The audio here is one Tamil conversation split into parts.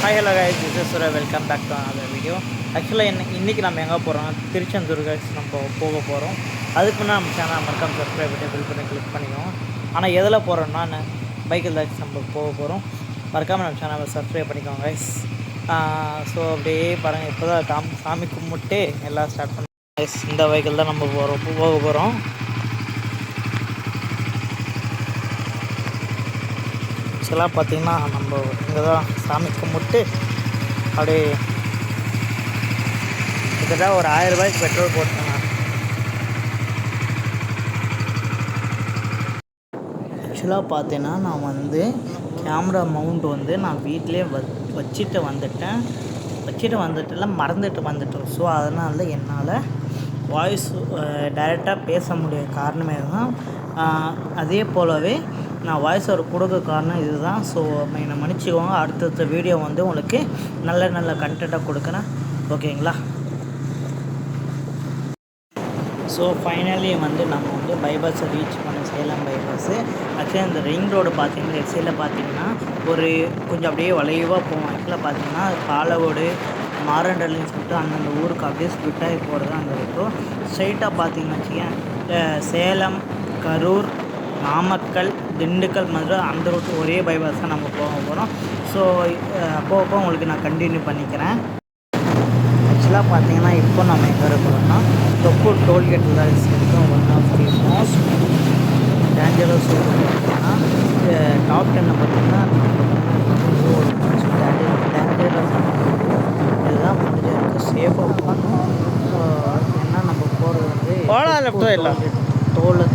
Hi hello guys this is Sura welcome back to other video ஆக்சுவலாக என்ன இன்றைக்கி நம்ம எங்கே போகிறோம் திருச்செந்தூர் guys நம்ம போக போகிறோம் அதுக்கு நம்ம சேனல் மறக்காம சப்ஸ்கிரைப் பண்ணி பில் பண்ணி கிளிக் பண்ணிக்கோம் ஆனால் எதில் போகிறோம்னா பைக்கில் தான் நம்ம போக போகிறோம் மறக்காமல் நம்ம சேனலை சப்ஸ்கிரைப் பண்ணிக்கோங்க கைஸ் ஸோ அப்படியே பாருங்கள் இப்போ தான் காம் சாமி கும்பிட்டு எல்லாம் ஸ்டார்ட் பண்ணுவோம் கைஸ் இந்த பைக்கில் தான் நம்ம போகிறோம் போக போகிறோம் ஆக்சுவலாக பார்த்திங்கன்னா நம்ம இங்கே தான் சாமி கும்பிட்டு அப்படியே கிட்டத்தட்ட ஒரு ஆயிரம் ரூபாய்க்கு பெட்ரோல் போட்டேங்க ஆக்சுவலாக பார்த்தீங்கன்னா நான் வந்து கேமரா மவுண்ட் வந்து நான் வீட்டிலே வ வச்சுட்டு வந்துட்டேன். வச்சுட்டு வந்துட்டுல மறந்துட்டு வந்துட்டோம். ஸோ அதனால் என்னால் வாய்ஸ் டைரெக்டாக பேச முடிய காரணமே தான் அதே போலவே நான் வாய்ஸ் ஒரு கொடுக்க காரணம் இதுதான். ஸோ என்னை மன்னிச்சுக்கோங்க. அடுத்தடுத்த வீடியோ வந்து உங்களுக்கு நல்ல நல்ல கண்டென்ட்டாக கொடுக்குறேன். ஓகேங்களா ஸோ ஃபைனலி வந்து நம்ம வந்து பைபாஸை ரீச் பண்ண சேலம் பைபாஸு ஆக்சுவலி அந்த ரிங் ரோடு பார்த்தீங்கன்னா லெஃப்ட் சைடில் பார்த்தீங்கன்னா ஒரு கொஞ்சம் அப்படியே வளைவாக போவோம் ஆக்சுவலாக பார்த்தீங்கன்னா பாலவோடு மாரண்டல்னு சொல்லிட்டு அந்தந்த ஊருக்கு அப்படியே ஸ்பிட்டாகி போகிறது அந்த இருக்கும் ஸ்ட்ரைட்டாக பார்த்தீங்கன்னு வச்சுக்கேன் சேலம் கரூர் நாமக்கல் திண்டுக்கல் மதுரை அந்த ரூட் ஒரே பைபாஸ் தான் நம்ம போக போகிறோம் ஸோ அப்போ அப்போ உங்களுக்கு நான் கண்டினியூ பண்ணிக்கிறேன். ஆக்சுவலாக பார்த்தீங்கன்னா இப்போ நம்ம எங்கே இருக்கிறோம்னா தொப்பூர் டோல்கேட்டில் தான் இருக்கோம் one of the most dangerous பார்த்தீங்கன்னா டாப் டென்னில் பார்த்தீங்கன்னா ஒரு டேஞ்சரஸ் இதுதான் சேஃபாக போகணும் ஏன்னா நம்ம போகிறது வந்து டோலை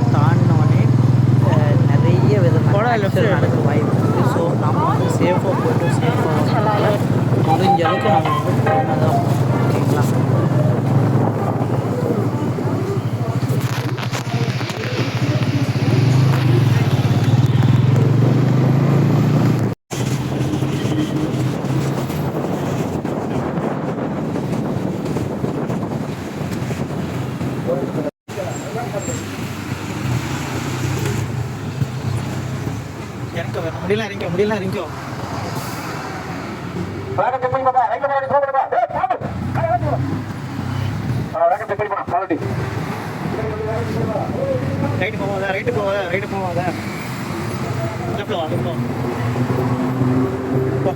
விதமான ஆக்சிடென்ட் நடக்க வாய்ப்பு இருக்குது ஸோ நம்ம வந்து சேஃபாக போய்ட்டு சேஃபாக முடிஞ்ச அளவுக்கு நம்ம வந்து பொறுமை தான் ஓகேங்களா இறங்க வேணும் முடியல இறங்க முடியல இறங்கோ ரைட்டு போவாத ரைட்டு போவாத ரைட்டு போவாத லெஃப்ட்ல வா லெஃப்ட்ல வா.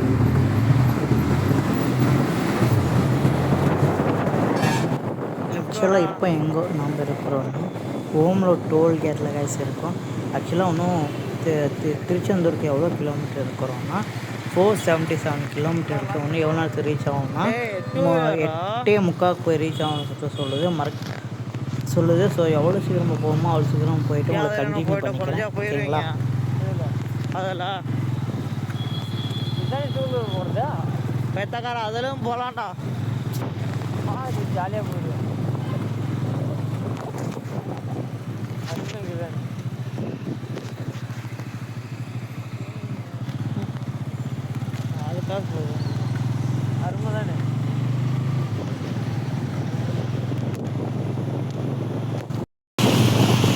ஆக்சுவலாக இப்போ எங்கோ நம்ம இருக்கிறோம்னா ஓமலூர் டோல் கேட்டில் கைஸ் இருக்கோம். ஆக்சுவலாக இன்னும் தி- திருச்செந்தூருக்கு எவ்வளோ கிலோமீட்டர் இருக்கிறோம்னா ஃபோர் செவன்ட்டி செவன் கிலோமீட்டர் இருக்கு. இன்னும் எவ்வளோ நேரத்துக்கு ரீச் ஆகும்னா எட்டே முக்காக்கு போய் ரீச் ஆகும் சொல்லுது. மறக்க சொல்லுது. ஸோ எவ்வளோ சீக்கிரமாக போகுமோ அவ்வளோ சீக்கிரம் போயிட்டு உங்களுக்கு கண்டினியூ பண்ணிக்கிறேன் ஓகேங்களா அதெல்லாம். போகிறதா பெத்தக்கார அதிலும் போகலாம்டா ஜாலியாக போயிடுவேன் அதுக்காக போகுது அருமை தானே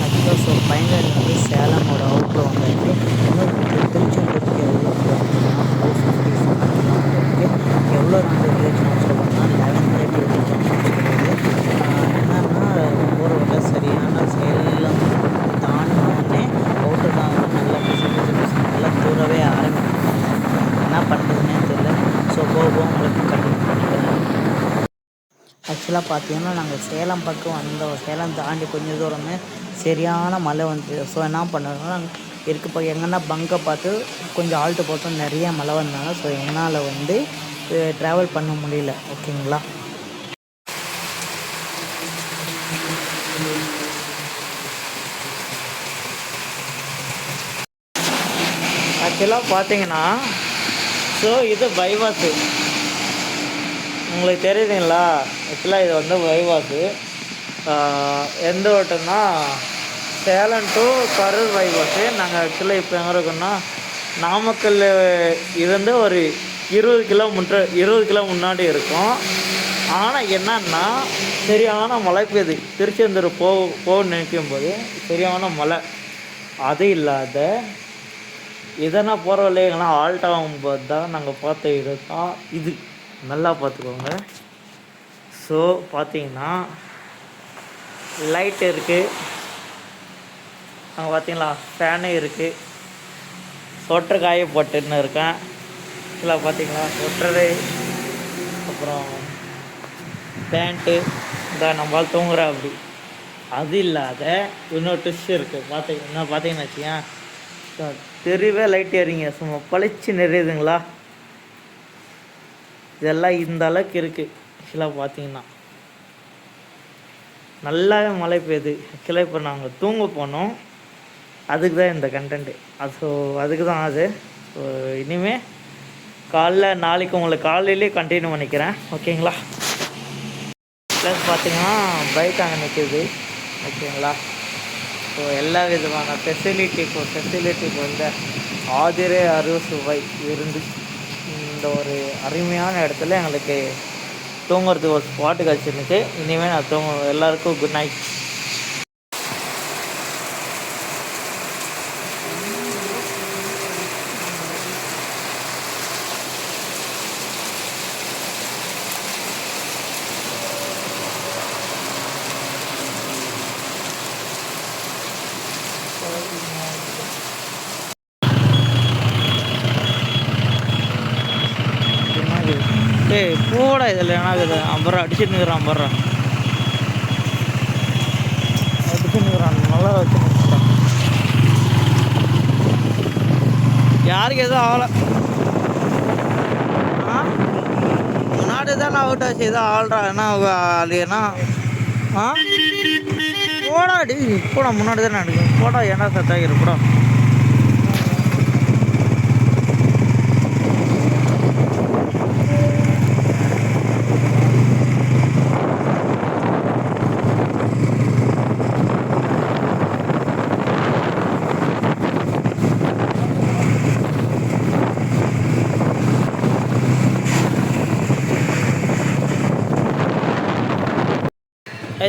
ஆக்சுவலாக ஸோ ஃபைனல் வந்து சேலமோட அவுட்டில் வந்தாச்சு இன்னொரு திருச்செந்தூருக்கு எவ்வளோ கிலோமீட்டர்னா ஃபோர் ஃபிஃப்டி செவன் கிலோமீட்டருக்கு எவ்வளோ நாங்கள் ரிலேஷன் ஆகும் லெவன் தேர்ட்டி ரீச் ஆகும் என்னன்னா போகிற வர சரியான சேலம் தாண்டினோடனே அவுட்டர் தான் நல்லா பிசு பிசு பிசு நல்லா தூரவே ஆரம்பிக்கும் என்ன பண்ணுறதுனே தெரியல. ஸோ போக போக உங்களுக்கு கண்டினியூ பண்ணிக்கிறேன் ஆக்சுவலாக பார்த்தீங்கன்னா நாங்கள் சேலம் பக்கம் வந்தோம். சேலம் தாண்டி கொஞ்சம் தூரமே சரியான மழை வந்துச்சு ஸோ என்ன பண்ணணும்னா இருக்கு இப்போ எங்கன்னா பங்கை பார்த்து கொஞ்சம் ஆல்ட்டு போட்டோம் நிறைய மழை வந்தாங்க ஸோ என்னால் வந்து ட்ராவல் பண்ண முடியல ஓகேங்களா? ஆக்சுவலாக பார்த்தீங்கன்னா ஸோ இது பைபாஸு உங்களுக்கு தெரியுதுங்களா? ஆக்சுவலாக இது வந்து பைபாஸு எந்த ஓட்டம்னா சேலம் டு கரூர் பைபாஸு நாங்கள் ஆக்சுவலாக இப்போ எங்கே இருக்கோம்னா நாமக்கல் இருந்து ஒரு இருபது கிலோமீட்டர் இருபது கிலோ முன்னாடி இருக்கும். ஆனால் என்னன்னா சரியான மழை பெய்யுது திருச்செந்தூர் போ போக நினைக்கும் போது சரியான மழை. அது இல்லாத எதனா போகிற வழியெல்லாம் ஆல்ட் ஆகும்போது தான் நாங்கள் பார்த்த இடம் இது. நல்லா பார்த்துக்கோங்க. ஸோ பார்த்தீங்கன்னா லைட் இருக்குது அங்கே பார்த்தீங்களா ஃபேனு இருக்குது சொட்டர் காய போட்டுன்னு இருக்கேன். இதில் பார்த்தீங்களா சொட்டரு அப்புறம் பேண்ட்டு இந்த நம்மளால் தூங்குற அப்படி. அது இல்லாத இன்னொரு டிஷ் இருக்குது பார்த்தீங்கன்னா பார்த்தீங்கன்னு வச்சுக்கேன் தெருவே லைட் ஏறிங்க சும்மா பளிச்சு நிறையுதுங்களா இதெல்லாம் இந்த அளவுக்கு இருக்குது ஆக்சுவலாக பார்த்தீங்கன்னா நல்லாவே மழை பெய்யுது. ஆக்சுவலாக இப்போ நாங்கள் தூங்க போனோம். அதுக்கு தான் இந்த கண்டென்ட்டு அது ஸோ அதுக்கு தான் அது. ஸோ இனிமேல் காலைல நாளைக்கு உங்களுக்கு காலையிலே கண்டினியூ பண்ணிக்கிறேன். ஓகேங்களா ப்ளஸ் பார்த்தீங்கன்னா பைக் அங்கே நிற்கிது ஓகேங்களா ஸோ எல்லா விதமான ஃபெசிலிட்டிக்கும் ஃபெசிலிட்டிக்கு வந்து ஆதிரே அறுவை சுவை இருந்து இந்த ஒரு அருமையான இடத்துல எங்களுக்கு தூங்குறதுக்கு ஒரு ஸ்பாட்டு கிடச்சிருக்கு இனிமேல் நான் தூங்க எல்லாருக்கும் குட் நைட் ஏய் போடா இதில். என்ன இது அம்பரம் அடிச்சுட்டு நிற்கிறான் அம்பரம் அடிச்சுட்டு நிற்கிறான் நல்லா வச்சு யாருக்கு எதுவும் ஆகலை. ஆ? முன்னாடி தான் நான் அவுட் ஆச்சு. எதுவும் ஆள்றா என்ன அது என்ன? ஆ? போடா டி போடா முன்னாடி தான் அடிக்கும் போடா ஏன்னா செட் ஆகிரு போடா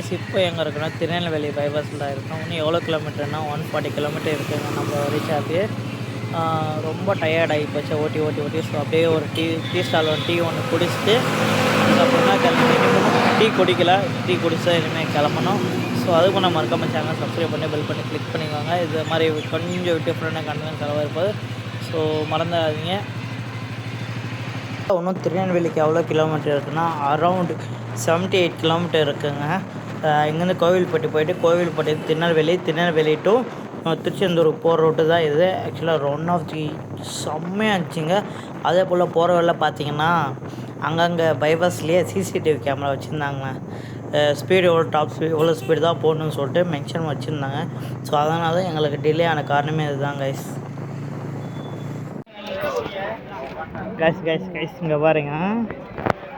கைஸ் இப்போ எங்கே இருக்குன்னா திருநெல்வேலி பைபாஸில் தான் இருக்கோம். இன்னும் எவ்வளோ கிலோமீட்டர்னா ஒன் ஃபார்ட்டி கிலோமீட்டர் இருக்குங்க நம்ம ரீச் ஆகி ரொம்ப டயர்ட் ஆகி போச்சு. ஓட்டி ஓட்டி ஓட்டி ஸோ அப்படியே ஒரு டீ டீ ஸ்டால் ஒரு டீ ஒன்று குடிச்சிட்டு அதுக்கப்புறமா கிளம்பி. டீ குடிக்கல. டீ குடிச்சா இனிமேல் கிளம்பணும். ஸோ அதுக்கும் நம்ம மறக்காம சேனல் சப்ஸ்கிரைப் பண்ணி பெல் பண்ணி கிளிக் பண்ணிக்கோங்க. இது மாதிரி கொஞ்சம் டிஃப்ரெண்டாக கண்டென்ட் செலவாக இருப்பது. ஸோ மறந்துடாதீங்க. இன்னும் திருநெல்வேலிக்கு எவ்வளோ கிலோமீட்டர் இருக்குன்னா அரவுண்டு செவன்ட்டி எயிட் கிலோமீட்டர் இருக்குங்க. இங்கேருந்து கோவில்பட்டி போயிட்டு கோவில்பட்டி திருநெல்வேலி திருநெல்வேலி டு திருச்செந்தூர் போகிற ரூட்டு தான் இது. ஆக்சுவலாக ஒன் ஆஃப் தி செம்மையாக இருந்துச்சுங்க. அதே போல் போகிற வழியில் பார்த்தீங்கன்னா அங்கங்கே பைபாஸ்லேயே சிசிடிவி கேமரா வச்சுருந்தாங்க. ஸ்பீடு எவ்வளோ டாப் ஸ்பீட் எவ்வளோ ஸ்பீடு தான் போகணுன்னு சொல்லிட்டு மென்ஷன் வச்சுருந்தாங்க. ஸோ அதனால தான் எங்களுக்கு டிலே ஆன காரணமே இதுதான் கைஸ் கைஸ் கைஸ் கைஸ் இங்கே பாருங்க.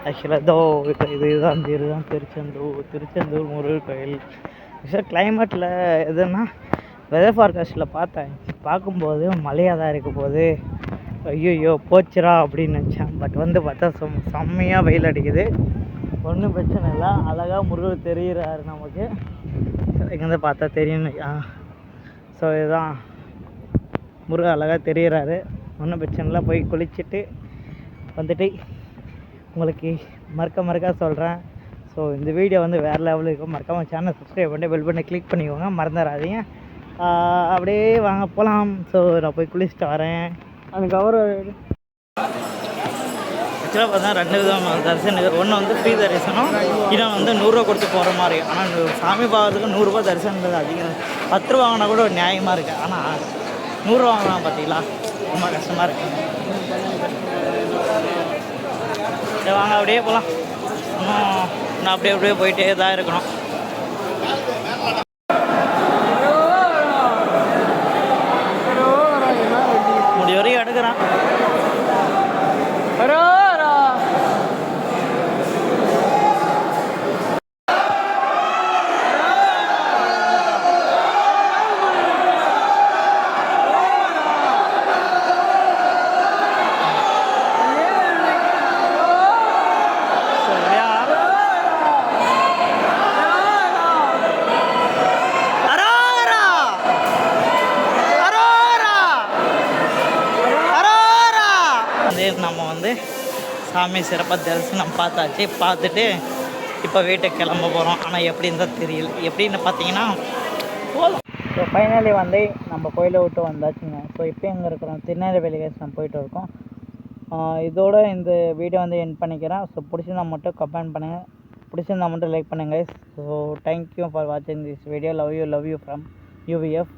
ஆக்சுவலாக இதோ இது இதுதான் இந்த இதுதான் திருச்செந்தூர். திருச்செந்தூர் முருகர் கோயில். ஆக்சுவலாக கிளைமேட்டில் எதுன்னா வெதர் ஃபார்காஸ்ட்டில் பார்த்தேன். பார்க்கும்போது மழையாக தான் இருக்க போது ஐயோ போச்சுரா அப்படின்னு நினச்சேன். பட் வந்து பார்த்தா செம் செம்மையாக வெயில் அடிக்குது. ஒன்றும் பிரச்சனை இல்லை. அழகாக முருகர் தெரிகிறாரு நமக்கு. எங்கேருந்து பார்த்தா தெரியும் ஸோ இதுதான். முருகன் அழகாக தெரிகிறாரு ஒன்றும் பிரச்சனை இல்லை. போய் குளிச்சுட்டு வந்துட்டு உங்களுக்கு மறக்க மறக்க சொல்கிறேன் ஸோ இந்த வீடியோ வந்து வேறு லெவலில் இருக்கும் மறக்காமல் சேனல் சப்ஸ்கிரைப் பண்ணி பெல் பண்ணி கிளிக் பண்ணிக்கோங்க. மறந்துடாதீங்க அப்படியே வாங்க போகலாம் ஸோ நான் போய் குளிச்சுட்டு வரேன். அந்த கவர் ஆக்சுவலாக பார்த்தா ரெண்டு விதமாக தரிசனம். இருக்குது ஒன்று வந்து ஃப்ரீ தரிசனம். இன்னும் வந்து நூறுரூவா கொடுத்து போகிற மாதிரி. ஆனால் சாமி பார்க்கறதுக்கு நூறுரூவா தரிசனன்றது அதிகம். பத்து ரூபா வாங்கினா கூட ஒரு நியாயமாக இருக்குது ஆனால் நூறுரூவா வாங்கினா பார்த்தீங்களா ரொம்ப கஷ்டமாக இருக்குது சரி வாங்க அப்படியே போகலாம் இன்னும் இன்னும் அப்படியே அப்படியே போயிட்டே தான் இருக்கணும். முடிய வரையும் எடுக்கிறான் சாமி சிறப்பாக தரிசனம் பார்த்தாச்சு. பார்த்துட்டு இப்போ வீட்டுக்கு கிளம்ப போகிறோம் ஆனால் எப்படின்னு தான் தெரியல. எப்படின்னு பார்த்தீங்கன்னா போதும் ஸோ ஃபைனலி வந்து நம்ம கோயிலை விட்டு வந்தாச்சுங்க. ஸோ இப்போ எங்கே இருக்கிறோம். திருநெல்வேலி guys நம்ம போயிட்டு இருக்கோம். இதோட இந்த வீடியோ வந்து என் பண்ணிக்கிறேன். ஸோ பிடிச்சிருந்தா மட்டும் கமெண்ட் பண்ணுங்கள் பிடிச்சிருந்தா மட்டும் லைக் பண்ணுங்கள் ஸோ தேங்க்யூ ஃபார் வாட்சிங் this video love you love you from UVF